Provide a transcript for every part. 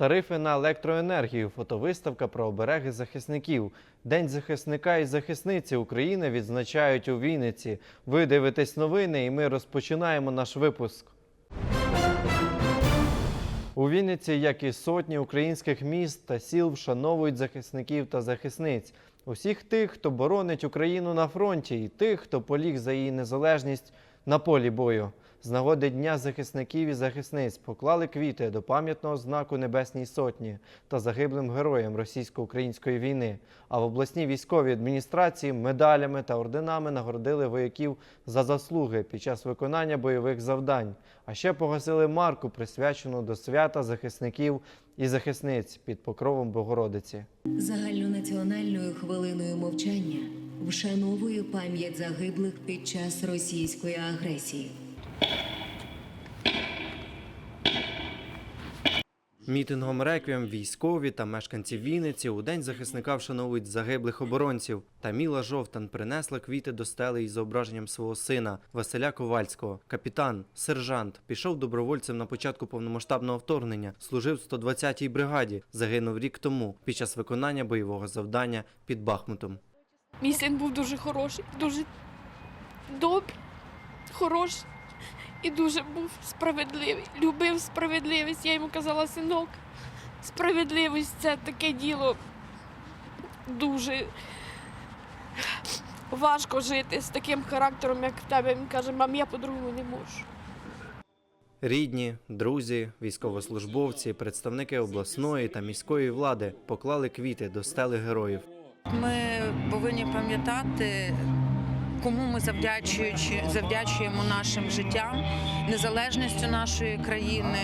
Тарифи на електроенергію, фотовиставка про обереги захисників. День захисника і захисниці України відзначають у Вінниці. Ви дивитесь новини, і ми розпочинаємо наш випуск. У Вінниці, як і сотні українських міст та сіл, вшановують захисників та захисниць. Усіх тих, хто боронить Україну на фронті, і тих, хто поліг за її незалежність на полі бою. З нагоди Дня захисників і захисниць поклали квіти до пам'ятного знаку Небесній Сотні та загиблим героям російсько-української війни. А в обласній військовій адміністрації медалями та орденами нагородили вояків за заслуги під час виконання бойових завдань. А ще погасили марку, присвячену до свята захисників і захисниць під покровом Богородиці. Загальнонаціональною хвилиною мовчання вшановую пам'ять загиблих під час російської агресії. Мітингом реквієм військові та мешканці Вінниці у день захисника вшановують загиблих оборонців. Таміла Жовтан принесла квіти до стели із зображенням свого сина Василя Ковальського. Капітан, сержант, пішов добровольцем на початку повномасштабного вторгнення, служив в 120-й бригаді, загинув рік тому під час виконання бойового завдання під Бахмутом. Мій син був дуже хороший, дуже добрий, хороший і дуже був справедливий. Любив справедливість. Я йому казала, синок, справедливість це таке діло дуже важко жити з таким характером, як в тебе. Він каже, мам, я по-другому не можу. Рідні, друзі, військовослужбовці, представники обласної та міської влади поклали квіти до стели героїв. Ми повинні пам'ятати, кому ми завдячуючи, завдячуємо нашим життям, незалежністю нашої країни,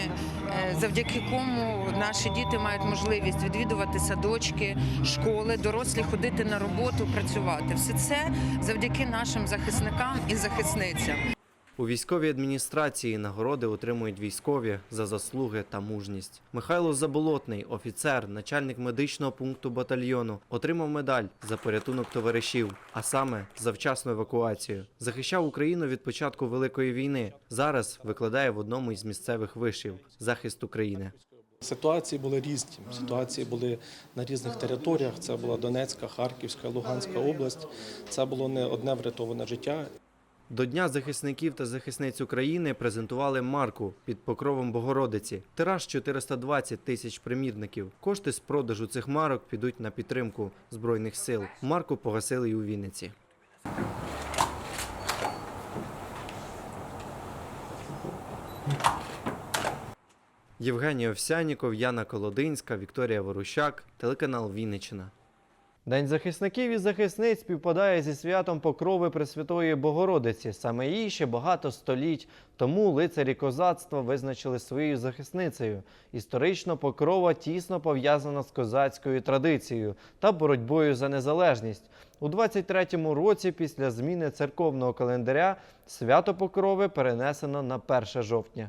е, завдяки кому наші діти мають можливість відвідувати садочки, школи, дорослі ходити на роботу, працювати. Все це завдяки нашим захисникам і захисницям. У військовій адміністрації нагороди отримують військові за заслуги та мужність. Михайло Заболотний, офіцер, начальник медичного пункту батальйону, отримав медаль за порятунок товаришів, а саме за вчасну евакуацію. Захищав Україну від початку Великої війни. Зараз викладає в одному із місцевих вишів захист України. Ситуації були різні. Ситуації були на різних територіях. Це була Донецька, Харківська, Луганська область. Це було не одне врятоване життя. До Дня захисників та захисниць України презентували марку під покровом Богородиці. Тираж 420 тисяч примірників. Кошти з продажу цих марок підуть на підтримку збройних сил. Марку погасили й у Вінниці. Євгеній Овсяніков, Яна Колодинська, Вікторія Ворущак, телеканал Вінниччина. День захисників і захисниць співпадає зі святом Покрови Пресвятої Богородиці. Саме її ще багато століть тому лицарі козацтва визначили своєю захисницею. Історично покрова тісно пов'язана з козацькою традицією та боротьбою за незалежність. У 23-му році, після зміни церковного календаря, свято Покрови перенесено на 1 жовтня.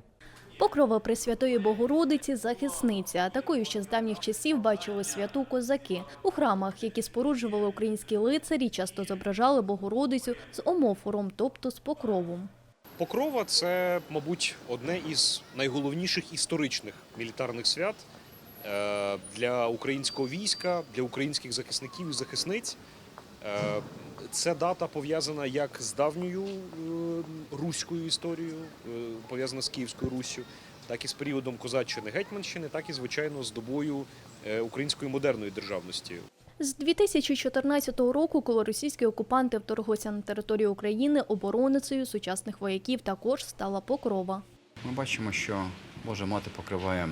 Покрова Пресвятої Богородиці захисниця. Такою ще з давніх часів бачили святу козаки. У храмах, які споруджували українські лицарі, часто зображали Богородицю з омофором, тобто з покровом. Покрова це, мабуть, одне із найголовніших історичних мілітарних свят е, для українського війська, для українських захисників і захисниць. Це дата пов'язана як з давньою е, руською історією, е, пов'язана з Київською Руссю, так і з періодом козаччини Гетьманщини, так і, звичайно, з добою е, української модерної державності. З 2014 року, коли російські окупанти вторглися на територію України, обороницею сучасних вояків також стала покрова. Ми бачимо, що Божа мати покриває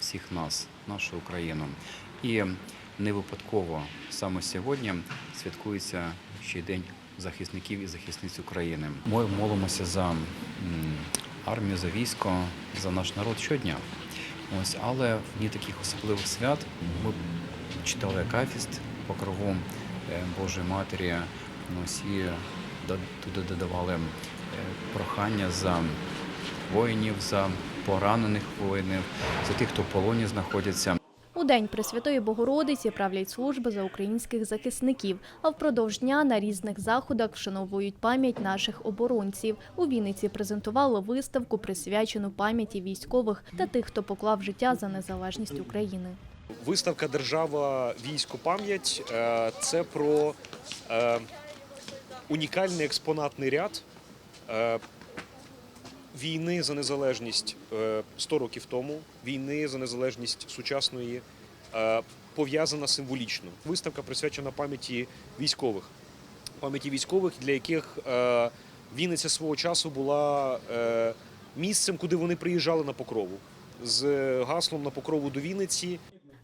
всіх нас, нашу Україну. І не випадково саме сьогодні святкується ще День захисників і захисниць України. Ми молимося за армію, за військо, за наш народ щодня. Ось, але в дні таких особливих свят ми читали акафіст покрову е, Божої Матері. Ось і туди додавали е, прохання за воїнів, за поранених воїнів, за тих, хто в полоні знаходяться. У день Пресвятої Богородиці правлять служби за українських захисників, а впродовж дня на різних заходах вшановують пам'ять наших оборонців. У Вінниці презентували виставку, присвячену пам'яті військових та тих, хто поклав життя за незалежність України. Виставка Держава військо пам'ять е, це про е, унікальний експонатний ряд е, війни за незалежність е, 100 років тому, війни за незалежність сучасної, е, пов'язана символічно. Виставка присвячена пам'яті військових, пам'яті військових, для яких е, Вінниця свого часу була е, місцем, куди вони приїжджали на покрову. З гаслом на покрову до Вінниці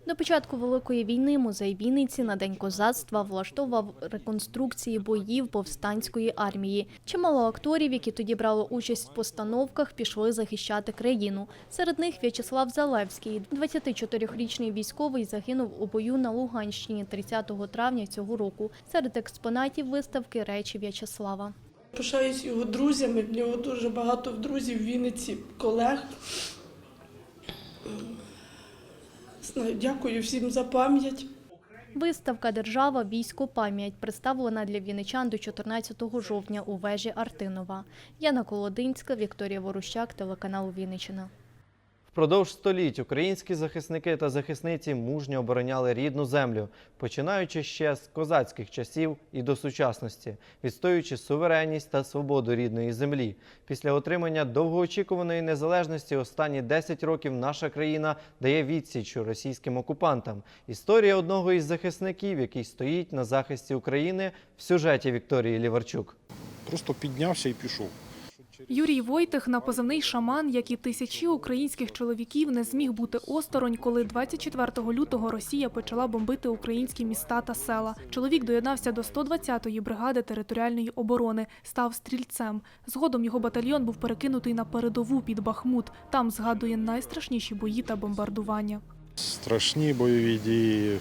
До початку Великої війни музей Вінниці на День козацтва влаштовував реконструкції боїв повстанської армії. Чимало акторів, які тоді брали участь в постановках, пішли захищати країну. Серед них В'ячеслав Залевський, 24-річний військовий, загинув у бою на Луганщині 30 травня цього року. Серед експонатів виставки речі В'ячеслава. Пишаюсь його друзями. В нього дуже багато друзів в Вінниці, колег. Дякую всім за пам'ять. Виставка Держава військо пам'ять представлена для вінничан до 14 жовтня у вежі Артинова. Яна Колодинська, Вікторія Ворущак, телеканал Вінниччина. Впродовж століть українські захисники та захисниці мужньо обороняли рідну землю, починаючи ще з козацьких часів і до сучасності, відстоюючи суверенність та свободу рідної землі. Після отримання довгоочікуваної незалежності останні 10 років наша країна дає відсіч російським окупантам. Історія одного із захисників, який стоїть на захисті України, в сюжеті Вікторії Ліварчук. Просто піднявся і пішов. Юрій Войтих на позивний шаман, як і тисячі українських чоловіків, не зміг бути осторонь, коли 24 лютого Росія почала бомбити українські міста та села. Чоловік доєднався до 120-ї бригади територіальної оборони, став стрільцем. Згодом його батальйон був перекинутий на передову під Бахмут. Там згадує найстрашніші бої та бомбардування. Страшні бойові дії, е,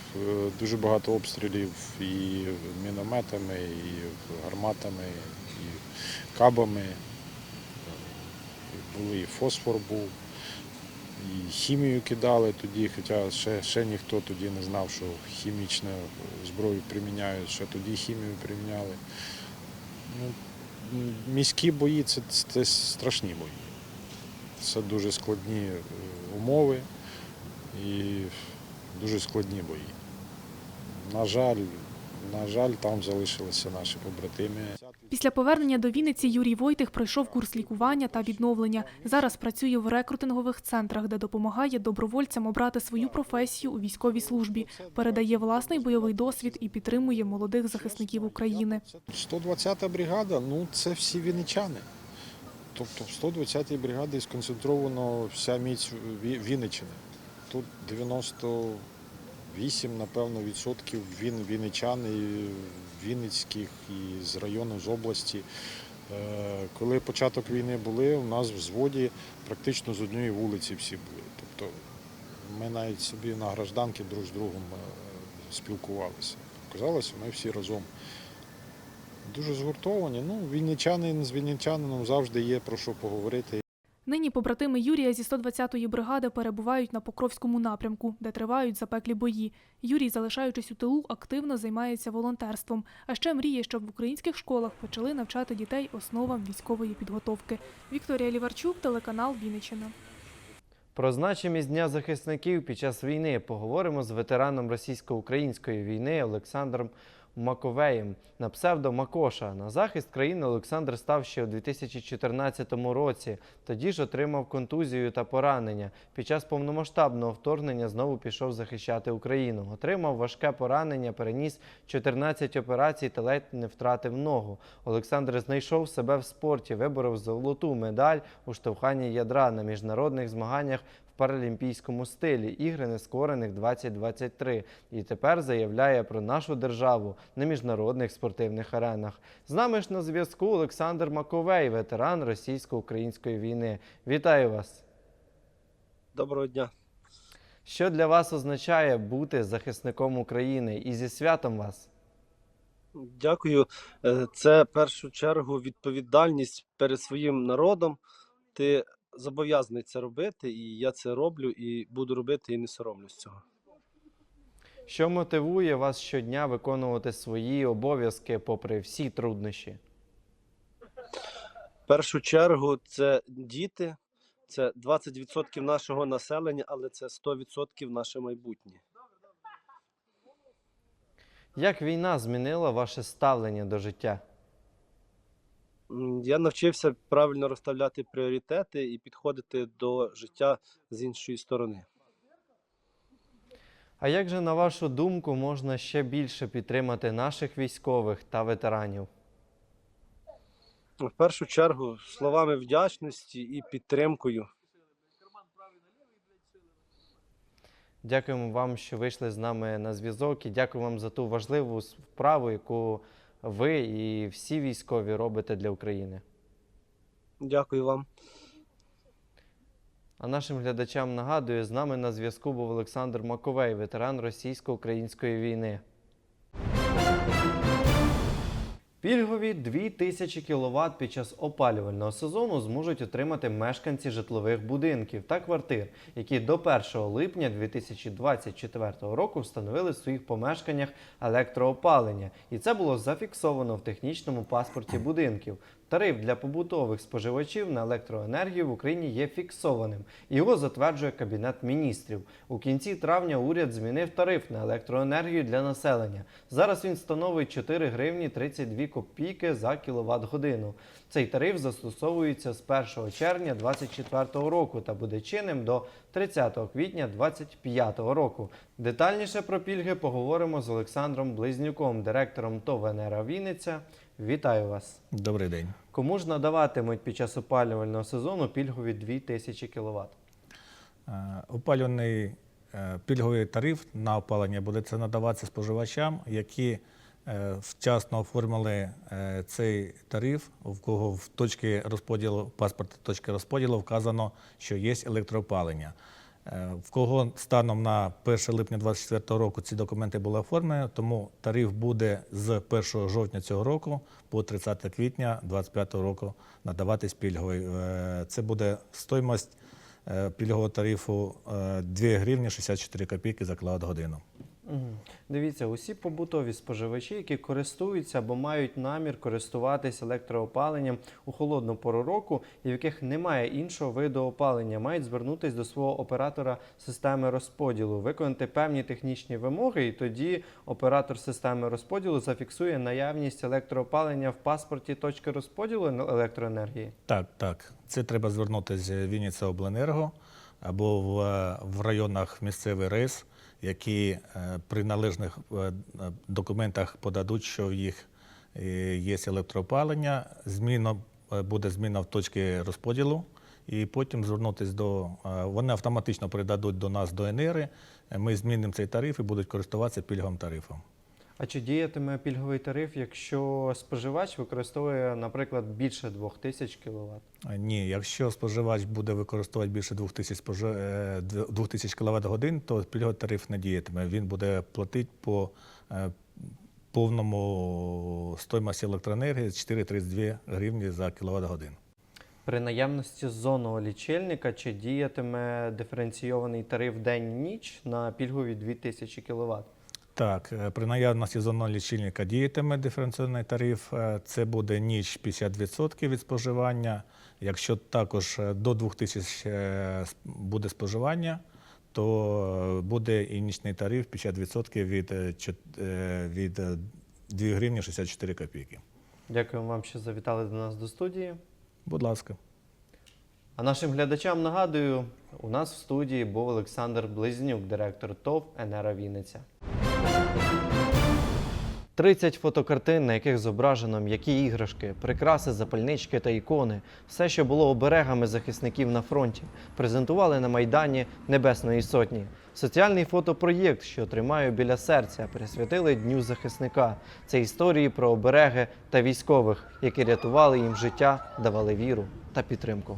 дуже багато обстрілів і мінометами, і гарматами, і кабами. Були і фосфор був, і хімію кидали тоді, хоча ще, ще ніхто тоді не знав, що хімічну зброю приміняють, ще тоді хімію приміняли. Ну, міські бої це, це страшні бої. Це дуже складні е, умови і дуже складні бої. На жаль, на жаль, там залишилися наші побратими. Після повернення до Вінниці Юрій Войтих пройшов курс лікування та відновлення. Зараз працює в рекрутингових центрах, де допомагає добровольцям обрати свою професію у військовій службі, передає власний бойовий досвід і підтримує молодих захисників України. 120-та бригада ну це всі вінничани. Тобто, в 120-й бригаді сконцентровано вся міць Вінничини. Тут 90 8, напевно, відсотків він вінничан, і Вінницьких і з району, з області. Е, коли початок війни були, у нас в зводі практично з однієї вулиці всі були. Тобто ми навіть собі на гражданки друг з другом е, спілкувалися. Казалося, ми всі разом дуже згуртовані. Ну, Вінничанин з вінничанином завжди є про що поговорити. Нині побратими Юрія зі 120-ї бригади перебувають на Покровському напрямку, де тривають запеклі бої. Юрій, залишаючись у тилу, активно займається волонтерством. А ще мріє, щоб в українських школах почали навчати дітей основам військової підготовки. Вікторія Ліварчук, телеканал Вінниччина. Про значимість Дня захисників під час війни поговоримо з ветераном російсько-української війни Олександром Маковеєм на псевдо Макоша. На захист країни Олександр став ще у 2014 році. Тоді ж отримав контузію та поранення. Під час повномасштабного вторгнення знову пішов захищати Україну. Отримав важке поранення, переніс 14 операцій та ледь не втратив ногу. Олександр знайшов себе в спорті, виборов золоту медаль у штовханні ядра на міжнародних змаганнях в паралімпійському стилі ігри нескорених 2023 і тепер заявляє про нашу державу на міжнародних спортивних аренах. З нами ж на зв'язку Олександр Маковей, ветеран російсько-української війни. Вітаю вас! Доброго дня. Що для вас означає бути захисником України і зі святом вас? Дякую. Е, Це в першу чергу відповідальність перед своїм народом. Ти зобов'язаний це робити, і я це роблю, і буду робити, і не соромлюсь цього. Що мотивує вас щодня виконувати свої обов'язки попри всі труднощі? В першу чергу це діти, це 20% нашого населення, але це 100% наше майбутнє. Як війна змінила ваше ставлення до життя? Я навчився правильно розставляти пріоритети і підходити до життя з іншої сторони. А як же, на вашу думку, можна ще більше підтримати наших військових та ветеранів? В першу чергу словами вдячності і підтримкою. Дякуємо вам, що вийшли з нами на зв'язок, і дякую вам за ту важливу справу, яку ви і всі військові робите для України. Дякую вам. А нашим глядачам нагадую, з нами на зв'язку був Олександр Маковей, ветеран російсько-української війни. Пільгові 2000 кВт під час опалювального сезону зможуть отримати мешканці житлових будинків та квартир, які до 1 липня 2024 року встановили в своїх помешканнях електроопалення. І це було зафіксовано в технічному паспорті будинків. Тариф для побутових споживачів на електроенергію в Україні є фіксованим. Його затверджує Кабінет міністрів. У кінці травня уряд змінив тариф на електроенергію для населення. Зараз він становить 4 гривні 32 копійки за кіловат годину. Цей тариф застосовується з 1 червня 2024 року та буде чинним до 30 квітня 2025 року. Детальніше про пільги поговоримо з Олександром Близнюком, директором ТОВ «Енера Вінниця. Вітаю вас! Добрий день. Кому ж надаватимуть під час опалювального сезону пільгові 2000 кВт? Е, Опалювальний е, пільговий тариф на опалення буде це надаватися споживачам, які е, вчасно оформили цей тариф, в кого в точці розподілу паспорта точки розподілу вказано, що є електроопалення. Е, В кого станом на 1 липня 2024 року ці документи були оформлені, тому тариф буде з 1 жовтня цього року по 30 квітня 2025 року надаватись пільговий. Е, Це буде стоїмость е, пільгового тарифу е, 2 гривні 64 копійки за кіловат годину. Дивіться, усі побутові споживачі, які користуються або мають намір користуватись електроопаленням у холодну пору року, і в яких немає іншого виду опалення, мають звернутися до свого оператора системи розподілу, виконати певні технічні вимоги, і тоді оператор системи розподілу зафіксує наявність електроопалення в паспорті точки розподілу електроенергії. Так, так. Це треба звернутися в Вінниця Обленерго або в, в районах місцевий рейс, які е, при належних е, е, документах подадуть, що в їх є електроопалення. Зміна буде зміна в точці розподілу, і потім звернутися до вони автоматично передадуть до нас до ЕНЕРи. Ми змінимо цей тариф і будуть користуватися пільговим тарифом. А чи діятиме пільговий тариф, якщо споживач використовує, наприклад, більше 2000 кВт? Ні, якщо споживач буде використовувати більше 2000, спожи... е, 2000 кВт годин, то пільговий тариф не діятиме. Він буде платити по е, повному стоїмості електроенергії 4,32 гривні за кіловат годину. При наявності зонного лічильника чи діятиме диференційований тариф день-ніч на пільгові 2000 кВт? Так, е, при наявності зонного лічильника діятиме диференційний тариф. Е, Це буде ніч 50% від споживання. Якщо також е, до 2000 е, буде споживання, то буде і нічний тариф 50% від, е, чот- е, від е, 2 гривні 64 копійки. Дякуємо вам, що завітали до нас до студії. Будь ласка. А нашим глядачам нагадую, у нас в студії був Олександр Близнюк, директор ТОВ «Енера Вінниця». 30 фотокартин, на яких зображено м'які іграшки, прикраси, запальнички та ікони, все, що було оберегами захисників на фронті, презентували на майдані Небесної Сотні. Соціальний фотопроєкт, що тримаю біля серця, присвятили Дню захисника. Це історії про обереги та військових, які рятували їм життя, давали віру та підтримку.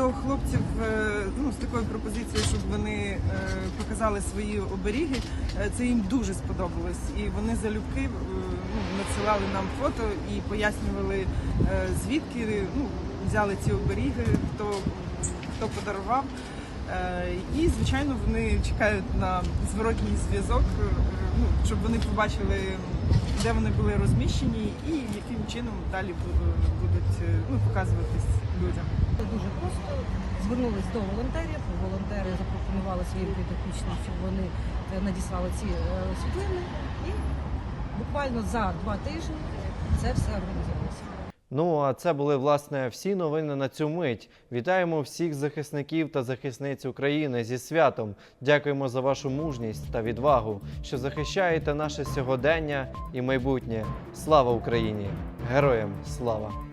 До хлопців е, ну, з такою пропозицією, щоб вони е, показали свої оберіги, е, це їм дуже сподобалось. І вони залюбки ну, надсилали нам фото і пояснювали, звідки ну, взяли ці оберіги, хто, хто подарував. І, звичайно, вони чекають на зворотній зв'язок, ну, щоб вони побачили, де вони були розміщені і яким чином далі будуть ну, показуватись людям. Це дуже просто. Звернулись до волонтерів. Волонтери запропонували своїм підопічним, щоб вони е, надіслали ці е, світлини. І буквально за два тижні це все організувалося. Ну а це були власне всі новини на цю мить. Вітаємо всіх захисників та захисниць України зі святом. Дякуємо за вашу мужність та відвагу, що захищаєте наше сьогодення і майбутнє. Слава Україні! Героям слава!